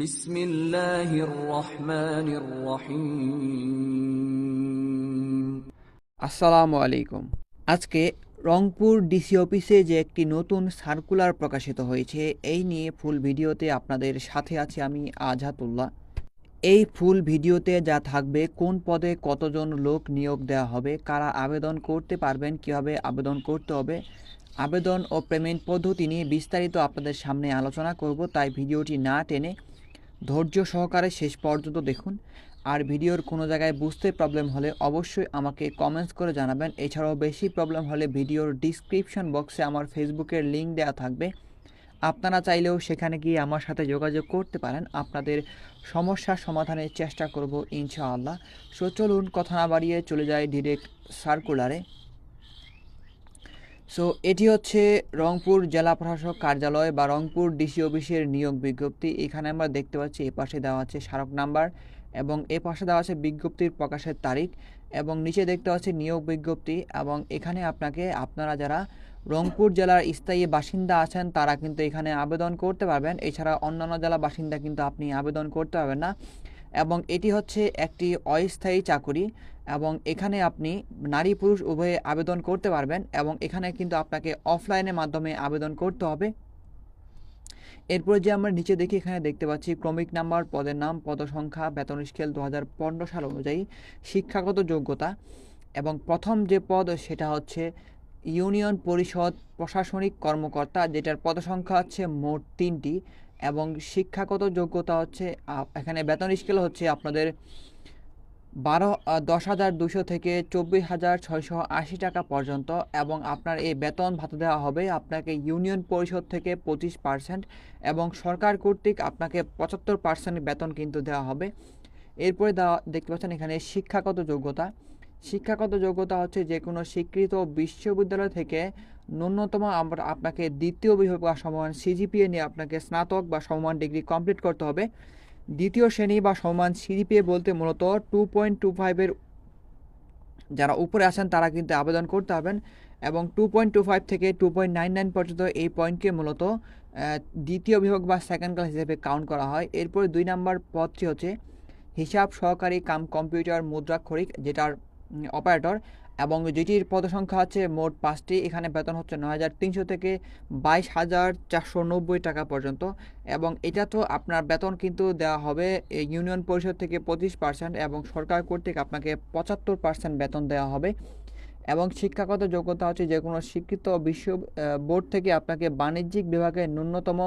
বিসমিল্লাহির আসসালামু আলাইকুম। আজকে রংপুর ডিসি অফিসে যে একটি নতুন সার্কুলার প্রকাশিত হয়েছে, এই নিয়ে ফুল ভিডিওতে আপনাদের সাথে আছি আমি আজহাতুল্লাহ এই ফুল ভিডিওতে যা থাকবে, কোন পদে কতজন লোক নিয়োগ দেওয়া হবে, কারা আবেদন করতে পারবেন, কীভাবে আবেদন করতে হবে, আবেদন ও পেমেন্ট পদ্ধতি নিয়ে বিস্তারিত আপনাদের সামনে আলোচনা করব, তাই ভিডিওটি না টেনে ধৈর্য সহকারে শেষ পর্যন্ত দেখুন। আর ভিডিওর কোনো জায়গায় বুঝতে প্রবলেম হলে অবশ্যই আমাকে কমেন্টস করে জানাবেন। এছাড়াও বেশি প্রবলেম হলে ভিডিওর ডিসক্রিপশন বক্সে আমার ফেসবুকের লিঙ্ক দেওয়া থাকবে। আপনারা চাইলেও সেখানে গিয়ে আমার সাথে যোগাযোগ করতে পারেন। আপনাদের সমস্যার সমাধানের চেষ্টা করব ইনশাআল্লাহ। সো চলুন, কথা না বাড়িয়ে চলে যায় ডিরেক্ট সার্কুলারে সো এটি হচ্ছে রংপুর জেলা প্রশাসক কার্যালয় বা রংপুর ডিসি অফিসের নিয়োগ বিজ্ঞপ্তি। এখানে আমরা দেখতে পাচ্ছি এ পাশে দেওয়া আছে স্মারক নাম্বার এবং এ পাশে দেওয়া আছে বিজ্ঞপ্তির প্রকাশের তারিখ এবং নিচে দেখতে পাচ্ছি নিয়োগ বিজ্ঞপ্তি এবং এখানে আপনাকে, আপনারা যারা রংপুর জেলার স্থায়ী বাসিন্দা আছেন, তারা কিন্তু এখানে আবেদন করতে পারবেন। এছাড়া অন্যান্য জেলা বাসিন্দা কিন্তু আপনি আবেদন করতে পারবেন না। এবং এটি হচ্ছে একটি অস্থায়ী চাকুরি এবং এখানে আপনি নারী পুরুষ উভয়ে আবেদন করতে পারবেন এবং এখানে কিন্তু আপনাকে অফলাইনের মাধ্যমে আবেদন করতে হবে। এরপরে যে আমরা নিচে দেখি, এখানে দেখতে পাচ্ছি ক্রমিক নাম্বার, পদের নাম, পদসংখ্যা, বেতন স্কেল দু হাজার পনেরো সাল অনুযায়ী, শিক্ষাগত যোগ্যতা এবং প্রথম যে পদ সেটা হচ্ছে ইউনিয়ন পরিষদ প্রশাসনিক কর্মকর্তা, যেটার পদসংখ্যা হচ্ছে মোট তিনটি। এবং শিক্ষাগত যোগ্যতা হচ্ছে এখানে বেতন স্কেল হচ্ছে আপনাদের বারো দশ হাজার দুশো থেকে চব্বিশ হাজার ছয়শো আশি টাকা পর্যন্ত এবং আপনার এই বেতন ভাতা দেওয়া হবে আপনাকে ইউনিয়ন পরিষদ থেকে পঁচিশ পার্সেন্ট এবং সরকার কর্তৃক আপনাকে পঁচাত্তর পার্সেন্ট বেতন কিন্তু দেওয়া হবে। এরপরে দেওয়া দেখতে পাচ্ছেন এখানে শিক্ষাগত যোগ্যতা। শিক্ষাগত যোগ্যতা হচ্ছে যে কোনো স্বীকৃত বিশ্ববিদ্যালয় থেকে ন্যূনতম আমরা আপনাকে দ্বিতীয় বিভাগ বা সমান সিজিপিএ নিয়ে আপনাকে স্নাতক বা সমান ডিগ্রি কমপ্লিট করতে হবে। দ্বিতীয় শ্রেণি বা সমান সিজিপিএ বলতে মূলত টু পয়েন্ট টু ফাইভের যারা উপরে আসেন তারা কিন্তু আবেদন করতে হবেন এবং টু পয়েন্ট টু ফাইভ থেকে টু পয়েন্ট নাইন নাইন পর্যন্ত এই পয়েন্টকে মূলত দ্বিতীয় বিভাগ বা সেকেন্ড ক্লাস হিসেবে কাউন্ট করা হয়। এরপরে দুই নম্বর পদটি হচ্ছে হিসাব সহকারী কাম কম্পিউটার মুদ্রাক্ষরিক যেটার অপারেটর এবং যেটির পদসংখ্যা আছে মোট পাঁচটি। এখানে বেতন হচ্ছে নয় হাজার তিনশো থেকে বাইশ হাজার চারশো নব্বই টাকা পর্যন্ত। এবং এটা তো আপনার বেতন কিন্তু দেওয়া হবে ইউনিয়ন পরিষদ থেকে পঁচিশ পার্সেন্ট এবং সরকার কর্তৃক আপনাকে পঁচাত্তর পার্সেন্ট বেতন দেওয়া হবে। এবং শিক্ষাগত যোগ্যতা হচ্ছে যে কোনো শিক্ষিত বিশ্ব বোর্ড থেকে আপনাকে বাণিজ্যিক বিভাগে ন্যূনতম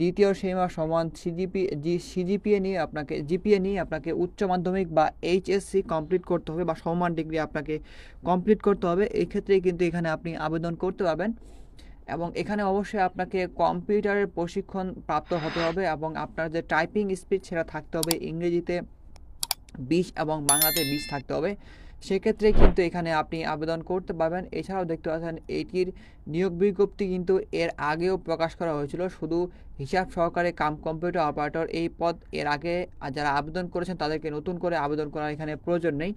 দ্বিতীয় সীমা সমান সিজিপি জি সিজিপিএ নিয়ে আপনাকে জিপিএ নিয়ে আপনাকে উচ্চ মাধ্যমিক বা এইচএসসি কমপ্লিট করতে হবে বা সমান ডিগ্রি আপনাকে কমপ্লিট করতে হবে। এই ক্ষেত্রে কিন্তু এখানে আপনি আবেদন করতে পারবেন এবং এখানে অবশ্যই আপনাকে কম্পিউটারের প্রশিক্ষণ প্রাপ্ত হতে হবে এবং আপনার যে টাইপিং স্পিড সেটা থাকতে হবে। ইংরেজিতে বিশ এবং বাংলাতে বিশ থাকতে হবে। সেক্ষেত্রে কিন্তু এখানে আপনি আবেদন করতে পারবেন। এছাড়াও দেখতে পাচ্ছেন এটির নিয়োগ বিজ্ঞপ্তি কিন্তু এর আগেও প্রকাশ করা হয়েছিল। শুধু হিসাব সহকারে কাম কম্পিউটার অপারেটর এই পদ এর আগে যারা আবেদন করেছেন তাদেরকে নতুন করে আবেদন করার এখানে প্রয়োজন নেই।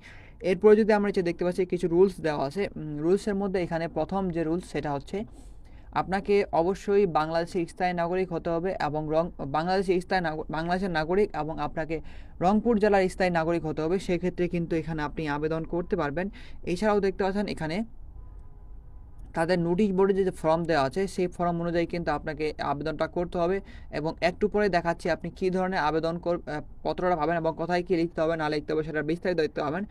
এরপরে যদি আমরা দেখতে পাচ্ছি কিছু রুলস দেওয়া আছে রুলসের মধ্যে এখানে প্রথম যে রুলস সেটা হচ্ছে আপনাকে অবশ্যই বাংলাদেশের স্থায়ী নাগরিক হতে হবে এবং রং, বাংলাদেশের স্থায়ী বাংলাদেশের নাগরিক এবং আপনাকে রংপুর জেলার স্থায়ী নাগরিক হতে হবে। সেক্ষেত্রে কিন্তু এখানে আপনি আবেদন করতে পারবেন। এছাড়াও দেখতে পাচ্ছেন এখানে তাদের নোটিশ বোর্ডে যে ফর্ম দেওয়া আছে, সেই ফর্ম অনুযায়ী কিন্তু আপনাকে আবেদনটা করতে হবে এবং একটু পরে দেখাচ্ছি আপনি কী ধরনের আবেদন পত্রটা পাবেন এবং কোথায় কী লিখতে হবে, না লিখতে হবে সেটা বিস্তারিত দেখতে পাবেন।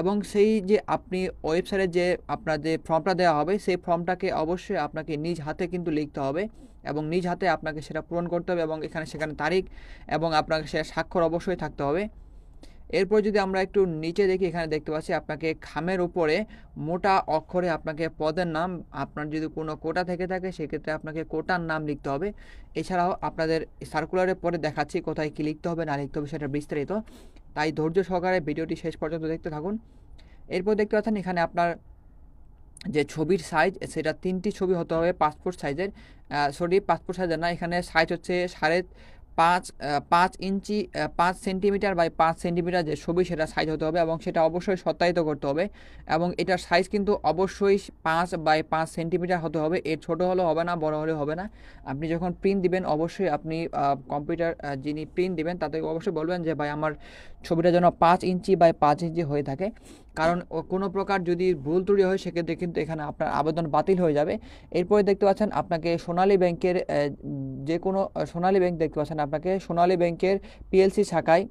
এবং সেই যে আপনি ওয়েবসাইটে যে আপনার যে ফর্মটা দেওয়া হবে, সেই ফর্মটাকে অবশ্যই আপনাকে নিজ হাতে কিন্তু লিখতে হবে এবং নিজ হাতে আপনাকে সেটা পূরণ করতে হবে এবং এখানে সেখানে তারিখ এবং আপনাকে সে স্বাক্ষর অবশ্যই থাকতে হবে। এরপর যদি আমরা একটু নিচে দেখি, এখানে দেখতে পাচ্ছি আপনাকে খামের উপরে মোটা অক্ষরে আপনাকে পদের নাম, আপনার যদি কোনো কোটা থেকে থাকে, সেক্ষেত্রে আপনাকে কোটার নাম লিখতে হবে। এছাড়াও আপনাদের সার্কুলারের পরে দেখাচ্ছি কোথায় কী লিখতে হবে, না লিখতে হবে সেটা বিস্তারিত। তাই ধৈর্য সহকারে ভিডিওটি শেষ পর্যন্ত দেখতে থাকুন। এরপর দেখতে পাচ্ছেন এখানে আপনার যে ছবির সাইজ সেটা তিনটি ছবি হতে হবে পাসপোর্ট সাইজের সরি পাসপোর্ট সাইজের না, এখানে সাইজ হচ্ছে সাড়ে পাঁচ পাঁচ ইঞ্চি পাঁচ সেন্টিমিটার বাই পাঁচ সেন্টিমিটার যে ছবি সেটা সাইজ হতে হবে এবং সেটা অবশ্যই সত্যায়িত করতে হবে এবং এটার সাইজ কিন্তু অবশ্যই পাঁচ বাই পাঁচ সেন্টিমিটার হতে হবে। এর ছোট হলে হবে না, বড় হলে হবে না। আপনি যখন প্রিন্ট দিবেন, অবশ্যই আপনি কম্পিউটার যিনি প্রিন্ট দিবেন তাতে অবশ্যই বলবেন যে, ভাই, আমার ছবিটা যেন পাঁচ ইঞ্চি বাই পাঁচ ইঞ্চি হয়ে থাকে। কারণ কোনো প্রকার যদি ভুল ত্রুটি হয়, সেক্ষেত্রে কিন্তু এখানে আপনার আবেদন বাতিল হয়ে যাবে। এরপরে দেখতে পাচ্ছেন আপনাকে সোনালী ব্যাংকের যে কোনো সোনালী ব্যাংক দেখতে পাচ্ছেন আপনাকে সোনালী ব্যাংকের পিএলসি শাখায়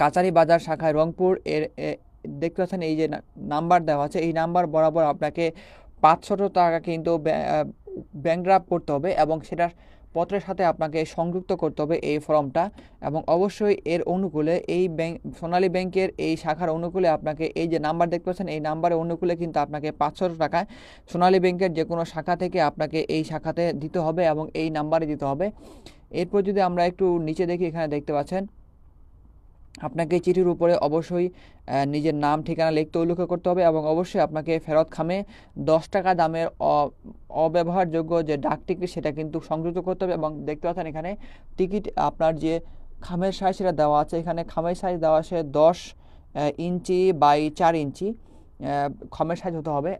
কাচারি বাজার শাখায় রংপুর এর দেখতে পাচ্ছেন এই যে নাম্বার দেওয়া আছে। এই নাম্বার বরাবর আপনাকে পাঁচশত টাকা কিন্তু ব্যাংক ড্রাফট করতে হবে এবং সেটার পত্রের সাথে আপনাকে সংযুক্ত করতে হবে এই ফর্মটা এবং অবশ্যই এর অনুকূলে এই ব্যাংক, সোনালী ব্যাংকের এই শাখার অনুকূলে আপনাকে এই যে নাম্বার দেখতে পাচ্ছেন, এই নাম্বারের অনুকূলে কিন্তু আপনাকে পাঁচশো টাকা সোনালী ব্যাংকের যে কোনো শাখা থেকে আপনাকে এই শাখাতে দিতে হবে এবং এই নাম্বারে দিতে হবে। এরপর যদি আমরা একটু নিচে দেখি, এখানে দেখতে পাচ্ছেন আপনাকে চিঠির উপরে অবশ্যই নিজের নাম, ঠিকানা লিখতে উল্লেখ করতে হবে এবং অবশ্যই আপনাকে ফেরত খামে দশ টাকা দামের অব্যবহারযোগ্য যে ডাক টিকিট, সেটা কিন্তু সংযুক্ত করতে হবে এবং দেখতে পাচ্ছেন এখানে টিকিট, আপনার যে খামের সাইজ সেটা দেওয়া আছে। এখানে খামের সাইজ দেওয়া আছে দশ ইঞ্চি বাই চার ইঞ্চি খামের সাইজ হতে হবে।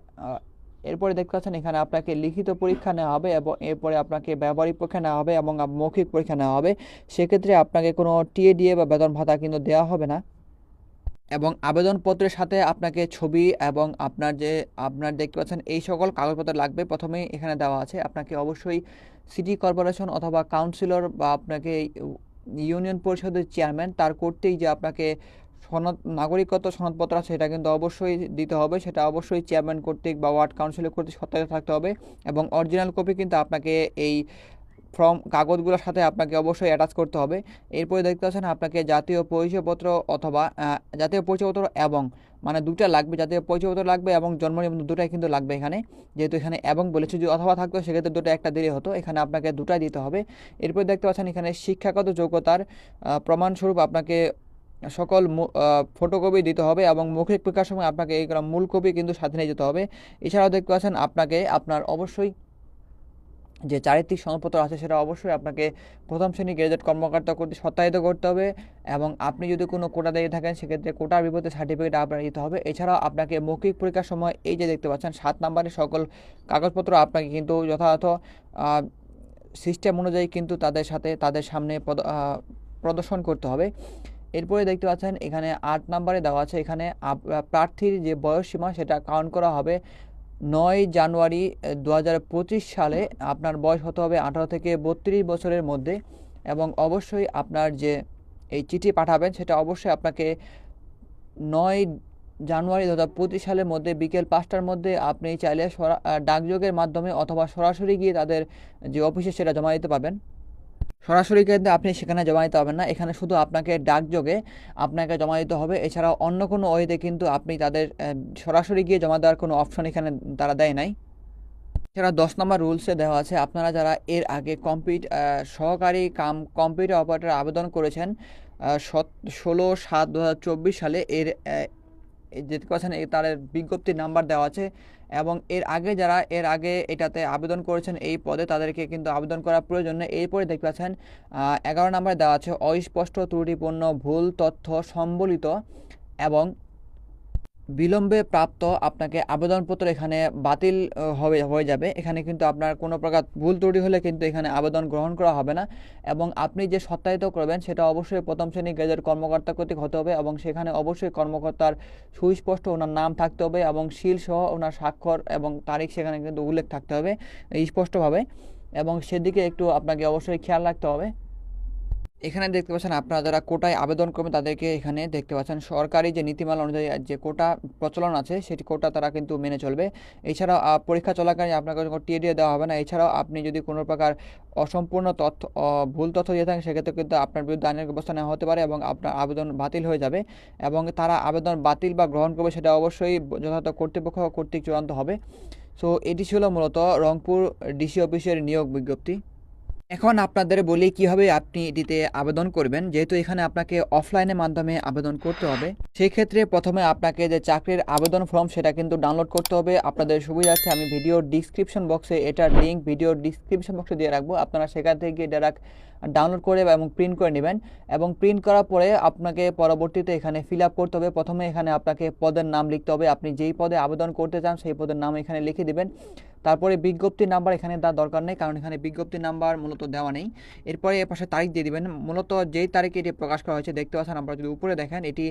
এরপরে দেখতে পাচ্ছেন, এখানে আপনাকে লিখিত পরীক্ষা নেওয়া হবে এবং এরপরে আপনাকে ব্যবহারিক পরীক্ষা নেওয়া হবে এবং মৌখিক পরীক্ষা নেওয়া হবে। সেক্ষেত্রে আপনাকে কোনো টিএডিএ বা বেতন ভাতা কিন্তু দেওয়া হবে না। এবং আবেদনপত্রের সাথে আপনাকে ছবি এবং আপনার যে, আপনার দেখতে পাচ্ছেন, এই সকল কাগজপত্র লাগবে। প্রথমেই এখানে দেওয়া আছে, আপনাকে অবশ্যই সিটি কর্পোরেশন অথবা কাউন্সিলর বা আপনাকে ইউনিয়ন পরিষদের চেয়ারম্যান, তার করতেই যে আপনাকে সনদ, নাগরিকত্ব সনদপত্র আছে সেটা কিন্তু অবশ্যই দিতে হবে। সেটা অবশ্যই চেয়ারম্যান কর্তৃক বা ওয়ার্ড কাউন্সিলর কর্তৃক সত্যায়িত থাকতে হবে এবং অরিজিনাল কপি কিন্তু আপনাকে এই ফর্ম কাগজগুলোর সাথে আপনাকে অবশ্যই অ্যাটাচ করতে হবে। এরপরে দেখতে পাচ্ছেন আপনাকে জাতীয় পরিচয়পত্র অথবা জাতীয় পরিচয়পত্র এবং মানে দুটা লাগবে, জাতীয় পরিচয়পত্র লাগবে এবং জন্ম নিবন্ধন দুটাই কিন্তু লাগবে এখানে। যেহেতু এখানে এবং বলেছে যদি অথবা থাকতো, সেক্ষেত্রে দুটো একটা দেরি হতো, এখানে আপনাকে দুটাই দিতে হবে। এরপর দেখতে পাচ্ছেন এখানে শিক্ষাগত যোগ্যতার প্রমাণস্বরূপ আপনাকে সকল ফটোকপি দিতে হবে এবং মৌখিক পরীক্ষার সময় আপনাকে এইগুলো মূল কপি কিন্তু সাথে নিয়ে যেতে হবে। এছাড়াও দেখতে পাচ্ছেন, আপনাকে আপনার অবশ্যই যে চারিত্রিক সনদপত্র আছে সেটা অবশ্যই আপনাকে প্রথম শ্রেণি গ্রেজুয়েট কর্মকর্তা করতে সত্যায়িত করতে হবে এবং আপনি যদি কোনো কোটা দিয়ে থাকেন, সেক্ষেত্রে কোটার বিপরীতে সার্টিফিকেট আপনার দিতে হবে। এছাড়াও আপনাকে মৌখিক পরীক্ষার সময় এই যে দেখতে পাচ্ছেন, সাত নম্বরের সকল কাগজপত্র আপনাকে কিন্তু যথাযথ সিস্টেম অনুযায়ী কিন্তু তাদের সাথে, তাদের সামনে প্রদর্শন করতে হবে। এরপরে দেখতে পাচ্ছেন এখানে আট নম্বরে দেওয়া আছে, এখানে প্রার্থীর যে বয়স সীমা সেটা কাউন্ট করা হবে নয় জানুয়ারি দু হাজার পঁচিশ সালে। আপনার বয়স হতে হবে আঠারো থেকে বত্রিশ বছরের মধ্যে এবং অবশ্যই আপনার যে এই চিঠি পাঠাবেন সেটা অবশ্যই আপনাকে নয় জানুয়ারি দু হাজার পঁচিশ সালের মধ্যে বিকেল পাঁচটার মধ্যে আপনি চাইলে সরা- ডাকযোগের মাধ্যমে অথবা সরাসরি গিয়ে তাদের যে অফিসে সেটা জমা দিতে পারবেন। সরাসরি কিন্তু আপনি সেখানে জমা দিতে পারবেন না। এখানে শুধু আপনাকে ডাকযোগে আপনাকে জমা দিতে হবে। এছাড়াও অন্য কোনো ওয়েতে কিন্তু আপনি তাদের সরাসরি গিয়ে জমা দেওয়ার কোনো অপশন এখানে তারা দেয় নাই। এছাড়া দশ নম্বর রুলসে দেওয়া আছে, আপনারা যারা এর আগে কম্পিউট সহকারী কাম, কম্পিউটার অপারেটর আবেদন করেছেন ষোলো সাত দু সালে এর পাচ্ছেন এই তার বিজ্ঞপ্তির নাম্বার দেওয়া আছে। এবং এর আগে যারা এর আগে এটাতে আবেদন করেছেন এই পদে, তাদেরকে কিন্তু আবেদন করা প্রয়োজন নেই। এরপরে দেখতে পাচ্ছেন এগারো নম্বরে দেওয়া আছে, অস্পষ্ট ত্রুটিপূর্ণ ভুল তথ্য সম্বলিত এবং বিলম্বে প্রাপ্ত আপনাকে আবেদনপত্র এখানে বাতিল হবে, হয়ে যাবে। এখানে কিন্তু আপনার কোনো প্রকার ভুল ত্রুটি হলে কিন্তু এখানে আবেদন গ্রহণ করা হবে না। এবং আপনি যে সত্যায়িত করবেন সেটা অবশ্যই প্রথম শ্রেণি গ্রেজের কর্মকর্তা কর্তৃক হতে হবে এবং সেখানে অবশ্যই কর্মকর্তার সুস্পষ্ট ওনার নাম থাকতে হবে এবং সিল সহ ওনার স্বাক্ষর এবং তারিখ সেখানে কিন্তু উল্লেখ থাকতে হবে, স্পষ্টভাবে। এবং সেদিকে একটু আপনাকে অবশ্যই খেয়াল রাখতে হবে। এখানে দেখতে পাচ্ছেন আপনারা যারা কোটায় আবেদন করবেন, তাদেরকে এখানে দেখতে পাচ্ছেন। সরকারি যে নীতিমালা অনুযায়ী যে কোটা প্রচলন আছে, সেটি কোটা তারা কিন্তু মেনে চলবে। এছাড়াও পরীক্ষা চলাকালীন আপনাকে কোনো টিএডিও দেওয়া হবে না। এছাড়াও আপনি যদি কোনো প্রকার অসম্পূর্ণ তথ্য ভুল তথ্য দিয়ে থাকেন, সেক্ষেত্রে কিন্তু আপনার বিরুদ্ধে আইনের ব্যবস্থা নেওয়া হতে পারে এবং আপনার আবেদন বাতিল হয়ে যাবে এবং তারা আবেদন বাতিল বা গ্রহণ করবে সেটা অবশ্যই যথাযথ কর্তৃপক্ষ কর্তৃক চূড়ান্ত হবে। সো, এটি ছিল মূলত রংপুর ডিসি অফিসের নিয়োগ বিজ্ঞপ্তি। এখন আপনাদের বলি কীভাবে আপনি এটিতে আবেদন করবেন। যেহেতু এখানে আপনাকে অফলাইনের মাধ্যমে আবেদন করতে হবে সেই ক্ষেত্রে প্রথমে আপনাকে যে চাকরির আবেদন ফর্ম সেটা কিন্তু ডাউনলোড করতে হবে। আপনাদের সুবিধার্থে আমি ভিডিও ডিসক্রিপশন বক্সে এটার লিঙ্ক ভিডিও ডিসক্রিপশন বক্সে দিয়ে রাখব। আপনারা সেখান থেকে ডাইরেক্ট ডাউনলোড করে এবং প্রিন্ট করে নেবেন। এবং প্রিন্ট করার পরে আপনাকে পরবর্তীতে এখানে ফিল আপ করতে হবে। প্রথমে এখানে আপনাকে পদের নাম লিখতে হবে। আপনি যেই পদে আবেদন করতে চান, সেই পদের নাম এখানে লিখে দিবেন। তারপরে বিজ্ঞপ্তি নাম্বার এখানে দেওয়ার দরকার নেই, কারণ এখানে বিজ্ঞপ্তি নাম্বার মূলত দেওয়া নেই। এরপরে এর পাশে তারিখ দিয়ে দিবেন। মূলত যেই তারিখে এটি প্রকাশ করা হয়েছে, দেখতে পাচ্ছেন আপনারা যদি উপরে দেখেন, এটি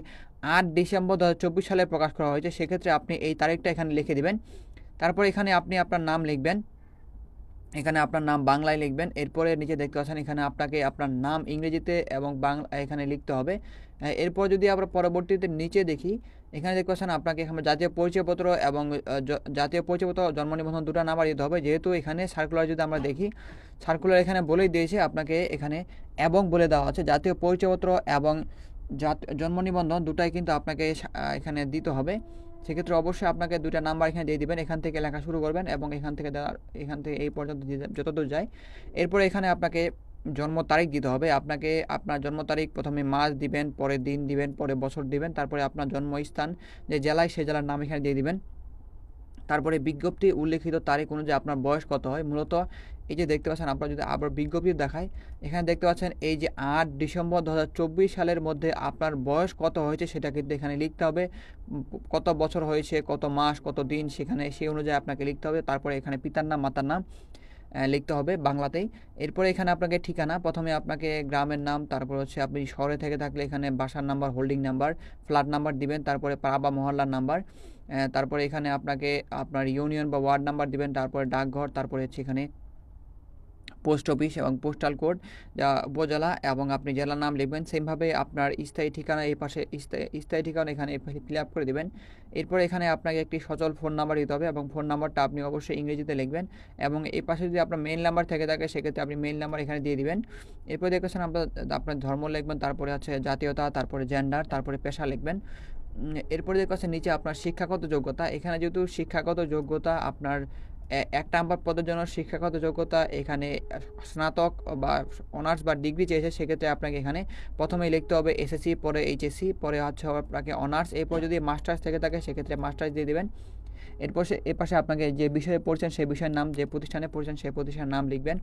আট ডিসেম্বর দু হাজার চব্বিশ সালে প্রকাশ করা হয়েছে। সেক্ষেত্রে আপনি এই তারিখটা এখানে লিখে দিবেন। তারপর এখানে আপনি আপনার নাম লিখবেন। এখানে আপনার নাম বাংলায় লিখবেন। এরপরে নিচে দেখতে পাচ্ছেন, এখানে আপনাকে আপনার নাম ইংরেজিতে এবং বাংলা এখানে লিখতে হবে। এরপর যদি আমরা পরবর্তীতে নিচে দেখি, এখানে দেখতে পাচ্ছেন, আপনাকে এখানে জাতীয় পরিচয়পত্র এবং জাতীয় পরিচয়পত্র, জন্ম নিবন্ধন দুটো নাম্বার দিতে হবে। যেহেতু এখানে সার্কুলার যদি আমরা দেখি সার্কুলার এখানে বলেই দিয়েছে আপনাকে এখানে এবং বলে দেওয়া আছে। জাতীয় পরিচয়পত্র এবং জন্ম নিবন্ধন দুটাই কিন্তু আপনাকে এখানে দিতে হবে। সেক্ষেত্রে অবশ্যই আপনাকে দুইটা নাম্বার এখানে দিয়ে দিবেন, এখান থেকে লেখা শুরু করবেন এবং এখান থেকে দেওয়ার, এখান থেকে এই পর্যন্ত যতদূর যায়। এরপরে এখানে আপনাকে জন্ম তারিখ দিতে হবে। আপনাকে আপনার জন্ম তারিখ প্রথমে মাস দিবেন পরে দিন দিবেন পরে বছর দিবেন, তারপরে আপনার জন্মস্থান যে জেলায় সেই জেলার নাম এখানে দিয়ে দিবেন। তারপরে বিজ্ঞপ্তি উল্লেখিত তারিখ অনুযায়ী আপনার বয়স কত হয়? মূলত এই যে দেখতে পাচ্ছেন, আপনারা যদি আবার বিজ্ঞপ্তি দেখায়, এখানে দেখতে পাচ্ছেন এই যে আট ডিসেম্বর দু হাজার চব্বিশ সালের মধ্যে আপনার বয়স কত হয়েছে সেটা কিন্তু এখানে লিখতে হবে। কত বছর হয়েছে, কত মাস, কত দিন সেখানে সেই অনুযায়ী আপনাকে লিখতে হবে। তারপরে এখানে পিতার নাম, মাতার নাম লিখতে হবে বাংলাতেই। এরপরে এখানে আপনাকে ঠিকানা, প্রথমে আপনাকে গ্রামের নাম, তারপর হচ্ছে আপনি শহরে থেকে থাকলে এখানে বাসার number, holding number, flat number দিবেন, তারপরে পাড়া বা মহল্লার নাম্বার। তারপরে এখানে আপনাকে আপনার ইউনিয়ন বা ওয়ার্ড নাম্বার দিবেন, তারপরে ডাকঘর, তারপরে হচ্ছে এখানে পোস্ট অফিস এবং পোস্টাল কোড যা উপজেলা এবং আপনি জেলার নাম লিখবেন। সেমভাবে আপনার স্থায়ী ঠিকানা এই পাশে, স্থায়ী ঠিকানা এখানে ফিল আপ করে দেবেন। এরপর এখানে আপনাকে একটি সচল ফোন নাম্বার দিতে হবে এবং ফোন নাম্বারটা আপনি অবশ্যই ইংরেজিতে লিখবেন এবং এই পাশে যদি আপনার মেইল নাম্বার থেকে থাকে, সেক্ষেত্রে আপনি মেইল নাম্বার এখানে দিয়ে দিবেন। এরপর দেখেছেন আপনার আপনার ধর্ম লিখবেন, তারপরে আছে জাতীয়তা, তারপরে জেন্ডার তারপরে পেশা লিখবেন। এরপরে দেখতে পাচ্ছেন নিচে আপনার শিক্ষাগত যোগ্যতা। এখানে যেহেতু শিক্ষাগত যোগ্যতা আপনার এক নাম্বার পদের জন্য শিক্ষাগত যোগ্যতা এখানে স্নাতক বা অনার্স বা ডিগ্রি চেয়েছে, সেক্ষেত্রে আপনাকে এখানে প্রথমেই লিখতে হবে এসএসসি পরে এইচএসসি পরে হচ্ছে আপনাকে অনার্স। এরপর যদি মাস্টার্স থেকে থাকে, সেক্ষেত্রে মাস্টার্স দিয়ে দেবেন। এরপর এর পাশে আপনাকে যে বিষয়ে পড়ছেন, সেই বিষয়ের নাম, যে প্রতিষ্ঠানে পড়ছেন, সেই প্রতিষ্ঠানের নাম লিখবেন।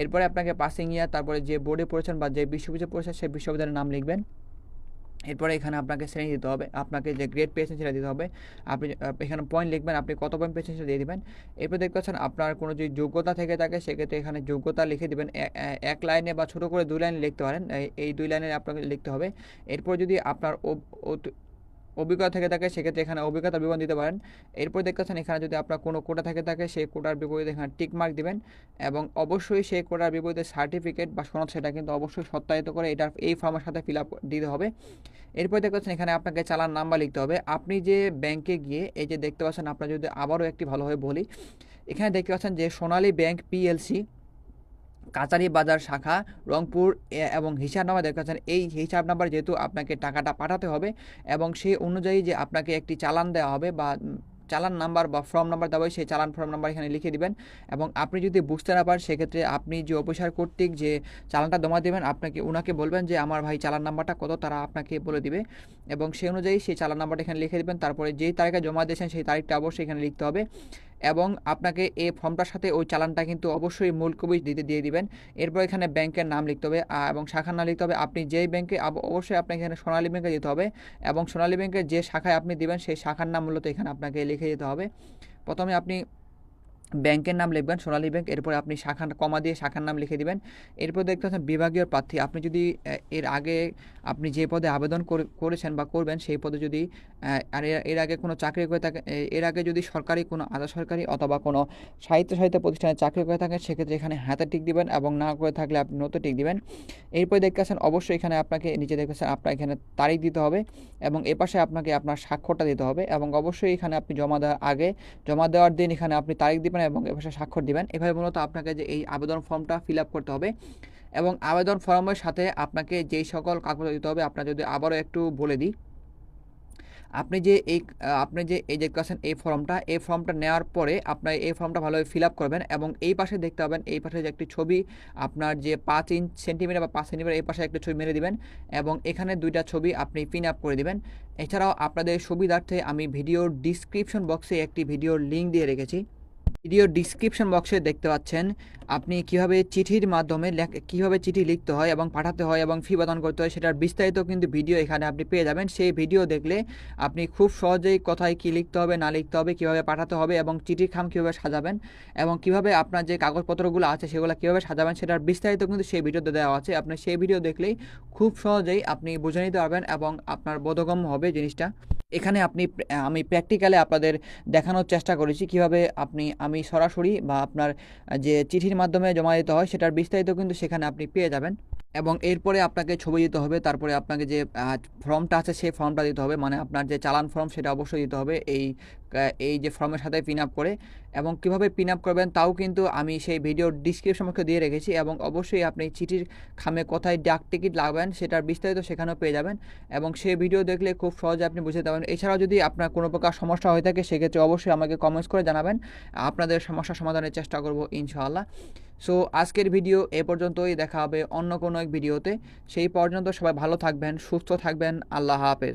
এরপরে আপনাকে পাসিং ইয়ার তারপরে যে বোর্ডে পড়েছেন বা যে বিশ্ববিদ্যালয়ে পড়েছেন, সেই বিশ্ববিদ্যালয়ের নাম লিখবেন। এরপরে এখানে আপনাকে শ্রেণি দিতে হবে। আপনাকে যে গ্রেড পেয়েছেন সেটা দিতে হবে। আপনি এখানে পয়েন্ট লিখবেন, আপনি কত পয়েন্ট পেয়েছেন সেটা দিয়ে দেবেন। এরপর দেখতে পাচ্ছেন আপনার কোনো যদি যোগ্যতা থেকে থাকে, সেক্ষেত্রে এখানে যোগ্যতা লিখে দিবেন। এক লাইনে বা ছোটো করে দুই লাইনে লিখতে পারেন। এই- দুই লাইনে আপনাকে লিখতে হবে। এরপর যদি আপনার অভিজ্ঞতা থেকে থাকে, সেক্ষেত্রে এখানে অভিজ্ঞতা বিবরণ দিতে পারেন। এরপর দেখতে পাচ্ছেন এখানে যদি আপনার কোনো কোটা থেকে থাকে, সেই কোটার বিপরীতে এখানে টিক মার্ক দিবেন এবং অবশ্যই সেই কোটার বিপরীতে সার্টিফিকেট বা সনদ, সেটা কিন্তু অবশ্যই সত্যায়িত করে এটা এই ফর্মের সাথে ফিল আপ দিতে হবে। এরপর দেখতে পাচ্ছেন এখানে আপনাকে চালান নাম্বার লিখতে হবে। আপনি যে ব্যাংকে গিয়ে, এই যে দেখতে পাচ্ছেন আপনার যদি আবারও একটি ভালোভাবে বলি, এখানে দেখতে পাচ্ছেন যে সোনালী ব্যাংক পিএলসি কাচারি বাজার শাখা, রংপুর এবং হিসাব নাম্বার দেখতে পাচ্ছেন। এই হিসাব নাম্বার যেহেতু আপনাকে টাকাটা পাঠাতে হবে এবং সেই অনুযায়ী যে আপনাকে একটি চালান দেওয়া হবে বা চালান নাম্বার বা ফর্ম নাম্বার দেওয়া হবে, সেই চালান ফর্ম নাম্বার এখানে লিখে দিবেন এবং আপনি যদি বুঝতে না পারেন, সেক্ষেত্রে আপনি যে অফিসার কর্তৃক যে চালানটা জমা দেবেন, আপনাকে ওনাকে বলবেন যে আমার ভাই চালান নাম্বারটা কত, তারা আপনাকে বলে দিবে এবং সেই অনুযায়ী সেই চালান নাম্বারটা এখানে লিখে দেবেন। তারপরে যেই তারিখে জমা দিয়েছেন, সেই তারিখটা অবশ্যই এখানে লিখতে হবে। এবং আপনাকে এই ফর্মটার সাথে ওই চালানটা কিন্তু অবশ্যই মূল কপি দিতে দিয়ে দিবেন। এরপর এখানে ব্যাংকের নাম লিখতে হবে এবং শাখার নাম লিখতে হবে। আপনি যেই ব্যাংকে অবশ্যই আপনাকে এখানে সোনালী ব্যাংকে যেতে হবে এবং সোনালী ব্যাংকের যে শাখায় আপনি দিবেন, সেই শাখার নাম মূলত এখানে আপনাকে লিখে যেতে হবে। প্রথমে আপনি ব্যাংকের নাম লিখবেন, সোনালী ব্যাংক, এরপরে আপনি শাখার কমা দিয়ে শাখার নাম লিখে দিবেন। এরপর দেখতে পাচ্ছেন বিভাগীয় প্রার্থী। আপনি যদি এর আগে আপনি যে পদে আবেদন করে- করেছেন বা করবেন, সেই পদে যদি আর এর- আগে কোনো চাকরি করে থাকে এ- এর আগে যদি সরকারি কোনো আধা সরকারি অথবা কোনো সাহিত্য সাহিত্য প্রতিষ্ঠানে চাকরি করে থাকেন, সেক্ষেত্রে এখানে হাতে টিক দিবেন এবং না করে থাকলে আপনি নতে টিক দিবেন। এরপরে দেখতে পাচ্ছেন অবশ্যই এখানে আপনাকে নিচে দেখতে পাচ্ছেন আপনার এখানে তারিখ দিতে হবে এবং এপাশে আপনাকে আপনার স্বাক্ষরটা দিতে হবে এবং অবশ্যই এখানে আপনি জমা দেওয়ার আগে, জমা দেওয়ার দিন এখানে আপনি তারিখ দিবেন এবং এ এপাশে স্বাক্ষর দিবেন। এভাবে মূলত আপনাকে যে এই আবেদন ফর্মটা ফিল আপ করতে হবে এবং আবেদন ফর্মের সাথে আপনাকে যেই সকল কাগজ দিতে হবে আপনার যদি আবারও একটু বলে দিই, আপনি যে এই, আপনি যে এই যে কাছেন এই ফর্মটা এই ফর্মটা নেওয়ার পরে আপনার এই ফর্মটা ভালোভাবে ফিল আপ করবেন এবং এই পাশে দেখতে পাবেন, এই পাশে যে একটি ছবি, আপনার যে পাঁচ ইঞ্চ সেন্টিমিটার বা পাঁচ সেন্টিমিটার এই পাশে একটা ছবি মেরে দিবেন এবং এখানে দুইটা ছবি আপনি পিন আপ করে দিবেন। এছাড়াও আপনাদের সুবিধার্থে আমি ভিডিওর ডিসক্রিপশন বক্সে একটি ভিডিওর লিঙ্ক দিয়ে রেখেছি। ভিডিও ডিসক্রিপশন বক্সে দেখতে পাচ্ছেন, আপনি কীভাবে চিঠির মাধ্যমে কীভাবে চিঠি লিখতে হয় এবং পাঠাতে হয় এবং ফি প্রদান করতে হয় সেটার বিস্তারিত কিন্তু ভিডিও এখানে আপনি পেয়ে যাবেন। সেই ভিডিও দেখলে আপনি খুব সহজেই কোথায় কী লিখতে হবে, না লিখতে হবে, কীভাবে পাঠাতে হবে এবং চিঠির খাম কীভাবে সাজাবেন এবং কীভাবে আপনার যে কাগজপত্রগুলো আছে সেগুলো কীভাবে সাজাবেন সেটার বিস্তারিত কিন্তু সেই ভিডিওতে দেওয়া আছে। আপনি সেই ভিডিও দেখলেই খুব সহজেই আপনি বুঝে নিতে পারবেন এবং আপনার বোধগম্য হবে জিনিসটা। এখানে আপনি, আমি প্র্যাকটিক্যালে আপনাদের দেখানোর চেষ্টা করেছি কীভাবে আপনি আমি সরাসরি বা আপনার যে চিঠির মাধ্যমে জমা দিতে হয় সেটার বিস্তারিত কিন্তু সেখানে আপনি পেয়ে যাবেন। এবং এরপরে আপনাকে ছবি দিতে হবে, তারপরে আপনাকে যে ফর্মটা আছে সেই ফর্মটা দিতে হবে মানে আপনার যে চালান ফর্ম সেটা অবশ্যই দিতে হবে এই এই যে ফর্মের সাথে পিন আপ করে। এবং কীভাবে পিন আপ করবেন তাও কিন্তু আমি সেই ভিডিওর ডিসক্রিপশন বক্সে দিয়ে রেখেছি এবং অবশ্যই আপনি চিঠির খামে কোথায় ডাক টিকিট লাগবেন সেটার বিস্তারিত সেখানেও পেয়ে যাবেন। এবং সেই ভিডিও দেখলে খুব সহজে আপনি বুঝতে পারবেন এছাড়াও যদি আপনার কোনো প্রকার সমস্যা হয়ে থাকে, সেক্ষেত্রে অবশ্যই আমাকে কমেন্টস করে জানাবেন। আপনাদের সমস্যা সমাধানের চেষ্টা করব ইনশাআল্লাহ। সো আজকের ভিডিও এ পর্যন্তই, দেখা হবে অন্য কোনো এক ভিডিওতে। সেই পর্যন্ত সবাই ভালো থাকবেন, সুস্থ থাকবেন, আল্লাহ হাফেজ।